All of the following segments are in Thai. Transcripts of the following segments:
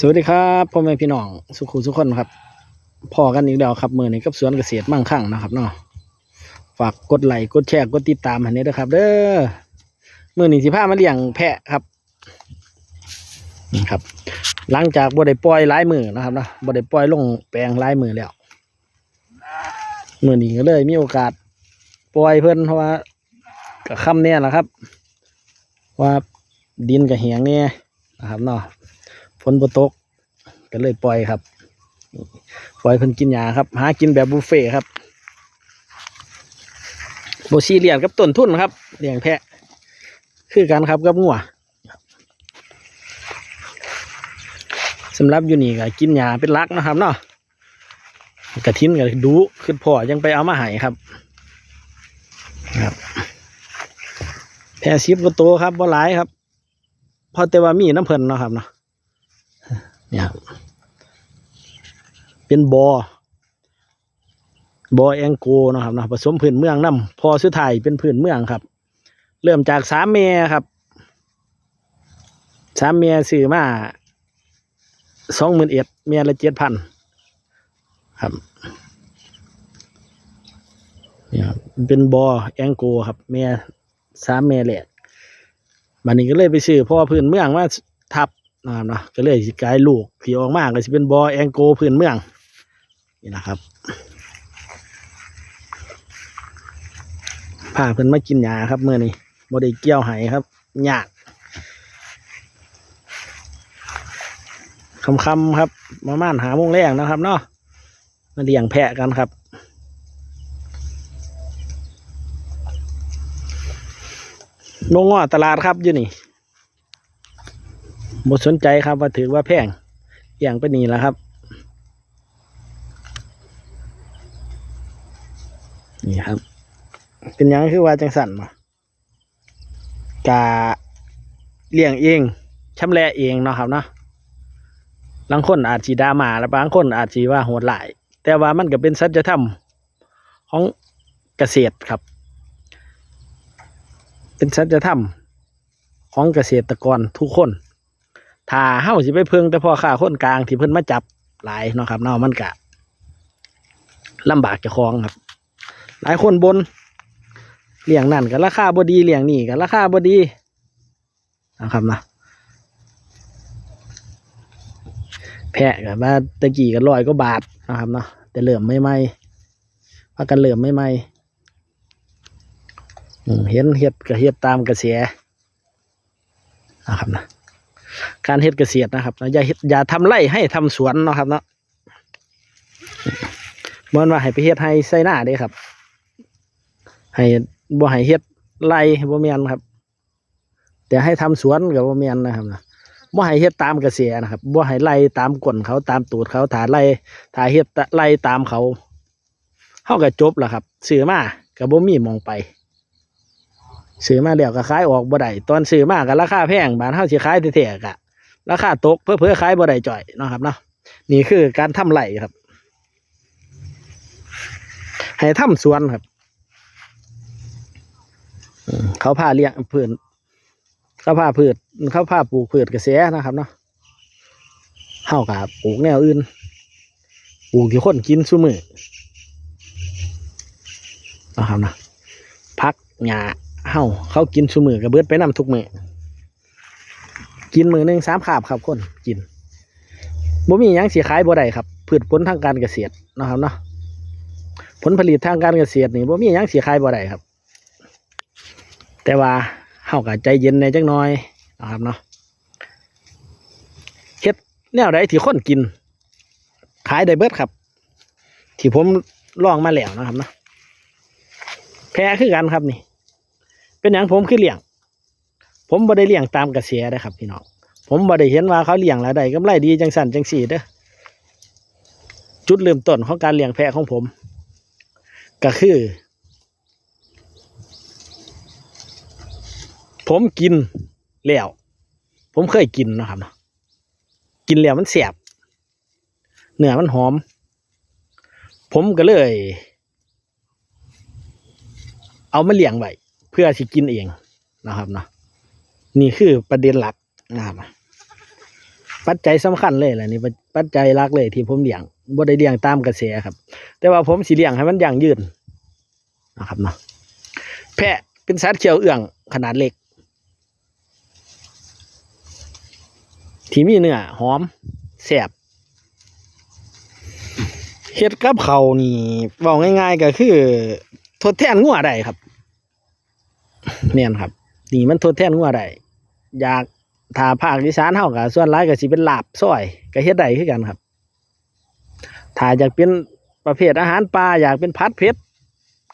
สวัสดีครับพ่อแม่พี่น้องสุขุสุขคนครับพอกันอีกแล้วครับมือนี้กับสวนเกษตรมั่งคั่งนะครับเนาะฝากกดไลค์กดแชร์กดติดตามให้นี้ด้วยครับ เด้อมือนี้สิพามาเลี้ยงแพะครับนี่ครับ หลังจากบ่ได้ปล่อยลายมือนะครับเนาะบ่ได้ปล่อยลงแปลงลายมือแล้วมือนี้ก็เลยมีโอกาสปล่อยเพิ่นเพราะว่ากับคำเนี่ยแหละครับ ว่าดินกับแหงเนี่ยนะครับเนาะ นบ่ตกก็เลยปล่อยครับ ปล่อยเพิ่นกินหญ้าครับ หากินแบบบุฟเฟ่ครับโบซีเลียนกับต้นทุนครับเลี้ยงแพะ คือกันครับกับงัวสำหรับอยู่นี่ก็กินหญ้าเป็นหลักนะครับเนาะกระทินก็ดูขึ้นพ่อยังไปเอามาให้ครับครับ แพะซิบก็โตครับบ่หลายครับ พอแต่ว่ามีน้ำเพิ่นเนาะครับเนาะ นี่ยครับเป็นบอบอแองโกนะครับนะผสมพื้นเมืองน้ำพอสุดท้ายเป็นพื้นเมืองครับ เริ่มจากสามเมครับสามเมียซื้อมาสองหมื่นเอ็ดเมียละเจ็ดพันครับเนี่ยครับเป็นบอแองโกครับเมียสามเมียแหลกบันนี้ก็เลยไปซื้อพ่อพื้นเมืองมาทับ นะครับนะก็เลยสิกลายลูกที่ออกมาก็สิเป็นบอแองโกพื้นเมืองนี่นะครับพาเพิ่นมากินหญ้าครับเมื่อนี้บ่ได้เกี่ยวไห้ครับยากคำๆครับประมาณหาโมงแรงนะครับเนาะมาเลี้ยงแพะกันครับโรงงอตลาดครับอยู่นี่ หมดสนใจครับว่าถือว่าแพงอย่างไปนี่แล้วครับ นี่ครับ เป็นยังคือว่าจังสันมากาเลี้ยงเองชำแหละเองเนาะครับเนาะบางคนอาจีดามาและบางคนอาจีว่าโหดหลาย แต่ว่ามันก็เป็นสัจธรรมของเกษตรครับ เป็นสัจธรรมของเกษตรกรทุกคน ถ้าเฮาสิไปเพิ่งแต่พ่อค้าคนกลางที่เพิ่นมาจับหลายเนาะครับเนาะมันกะลำบากจะคลองครับ หลายคนบนเลี้ยงนั่นก็ราคาบดีเลี้ยงนี่ก็ราคาบดีนะครับนะแพะก็ว่าตะกี้ก็ร้อยก็บาทนะครับเนาะแต่เริ่อมไม่ไม่พากันเริ่อมไม่ไม่อืมเห็นเฮ็ดก็เฮ็ดตามกระแสนะครับนะ การเฮ็ดเกษตรนะครับอย่าเฮ็ดอย่าทำไร่ให้ทำสวนเนาะครับเนาะเมื่อว่าให้ไปเฮ็ดให้ใส่หน้าเด้ครับ ให้บ่ให้เฮ็ดไร่บ่แม่นครับ แต่ให้ทำสวนก็บ่แม่นนะครับนะบ่ให้เฮ็ดตามกระแสนะครับบ่ให้ไล่ตามกลนเขาตามตูดเขาถ้าไล่ถ้าเฮ็ดไล่ตามเขาเฮาก็จบแล้วครับซื้อมาก็บ่มีมองไป ซื้อมาแล้วก็ขายออกบ่ได้ตอนซื้อมาก็ราคาแพงบ้านเฮาสิขายแท้ๆก็ราคาตกเพื่อๆขายบ่ได้จ่อยเนาะครับเนาะนี่คือการทำไรครับ ให้ทำสวนครับ เขาพาเลี้ยงพืชเขาพาพืชเขาพาปลูกพืชกระแสนะครับเนาะเฮากับปลูกแนวอื่นปลูกที่คนกินซุมือนะครับนะพักหญ้า เฮาเขากินซุมือกับเบิดไปนํทุกมือกินมือหนึ่งสามขาบครับคนกินบ่มียังสีขายบ่ได้ครับพืชผลทางการเกษตรนะครับเนาะผลผลิตทางการเกษตรนี่บ่มียังสีขายบ่ได้ครับ แต่ว่าเฮาก็ใจเย็นในจักหน่อยนะครับเนาะเฮ็ดแนวใดที่คนกิน ขายได้เบิดครับ ที่ผมลองมาแล้วนะครับเนาะแพ้คือกันครับนี่ เป็นอย่างผมคือเลี้ยง ผมบ่ได้เลี้ยงตามกระแสนะครับพี่น้องผมบ่ได้เห็นว่าเขาเลี้ยงแล้วได้กำไรดีจังสันจังสี่เด้อจุดเริ่มต้นของการเลี้ยงแพะของผม ก็คือ ผมกินแล้วผมเคยกินนะครับเนาะกินแล้วมันแสบเนื้อมันหอม ผมก็เลย เอามาเลี้ยงไว้ พื่อสิกินเองนะครับเนาะนี่คือประเด็นหลักนะครับปัจจัยสำคัญเลยแหละนี่ปัจจัยหลักเลยที่ผมเลี้ยงบ่ได้เลี้ยงตามกระแสครับ แต่ว่าผมสิเลี้ยงให้มันอยั่งยืนนะครับเนาะแพะเป็นสัตว์เขียวเอื้องขนาดเล็ก ที่มีเนื้อหอมแซ่บเฮ็ดกับเขานี่เว้าง่าย ๆ ก็คือ ทดแทนงัวได้ครับ เนี่ยครับ นี่มันทดแทนงัวได้อยากถ้าภาคอีสานเฮาก็ส่วนหลายก็สิเป็นลาบซอยก็เฮ็ดได้คือกันครับ ถ้าอยากเป็นประเภทอาหารปลาอยากเป็นพัดเผ็ด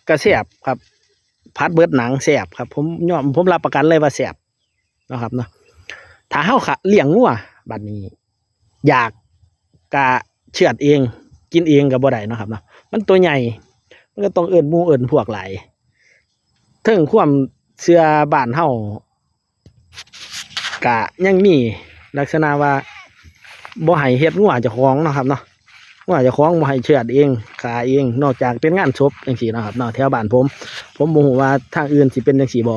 ก็แซ่บครับ พัดเบิดหนังแซ่บครับ ผมยอมผมรับประกันเลยว่าแซ่บนะครับเนาะถ้าเฮาขะเลี้ยงงัวบัดนี้ อยากกะเชือดเอง กินเองก็บ่ได้นะครับเนาะมันตัวใหญ่ มันก็ต้องเอิ้นมูเอิ้นพวกหลายถึงความ เชื่อบ้านเฮากะยังมีลักษณะว่าบ่ให้เฮ็ดงัวเจ้าของนะครับเนาะงัวเจ้าของบ่ให้เชือดเองขาเอง นอกจากเป็นงานศพจังซี่นะครับเนาะแถวบ้านผม ผมบ่ฮู้ว่าทางอื่นสิเป็นจังซี่บ่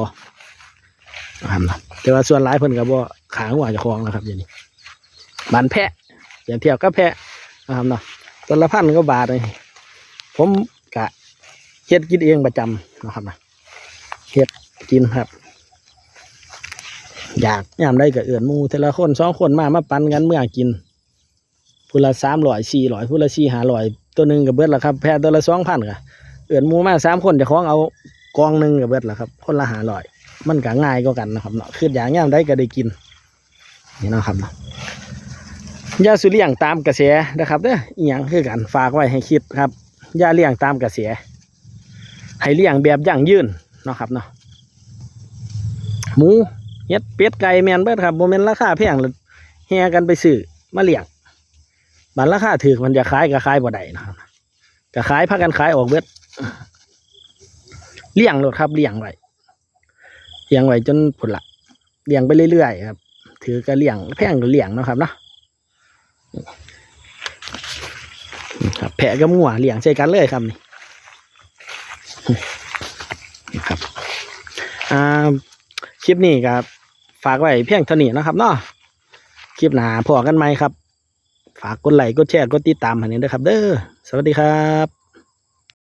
นะครับเนาะแต่ว่าส่วนหลายเพิ่นก็บ่ขางัวเจ้าของนะครับอย่างนี้บ้านแพะอย่างเทียบกับแพะนะครับเนาะต้นละพันก็บาทเลยผมกะเฮ็ดกินเองประจำนะครับนะเฮ็ด กินครับ อยากยามได้ก็เอื่นมูแต่ละคนสองคนมามาปันกันเมื่อกินพูละสามร้อยสี่ร้อยพูละสี่หาร้อยตัวหนึ่งกับเบิดละครับ แพะตัวละสองพันก็เอื่นมูมาสามคนจะคล้องเอากองหนึ่งกับเบิดละครับ คนละหาร้อยมันก็ง่ายก็กันนะครับเนาะคืออย่างยามได้ก็ได้กินนี่เนาะครับเนาะอยาสุเลี้ยงตามกระแสนะครับเด้ออีหยังคือกันฝากไว้ให้คิดครับยาเลี้ยงตามกระแสให้เลี้ยงแบบยั่งยืนเนาะครับเนาะ หมูเฮ็ดเป็ดไก่แมนเบิดครับโมเมนราคาแพงเลยแห่กันไปซื้อมาเลี้ยงบันราคาถือมันจะขายก็ขายบ่ได้นะครับก็ขายพากันขายออกเบิดเลี้ยงโลดครับเลี้ยงไว้เลี้ยงไว้จนผลละเลี้ยงไปเรื่อยๆครับ ถือก็เลี้ยงแพงก็เลี้ยงนะครับเนาะครับแพะกับงัวเลี้ยงใช้กันเลยครับนี่นี่ครับอ่า คลิปนี้ครับ ฝากไว้เพียงเท่านี้นะครับเนาะคลิปหนาพอกันไหมครับ ฝากกดไลค์กดแชร์กดติดตามให้นี้ด้วยครับ เด้อสวัสดีครับ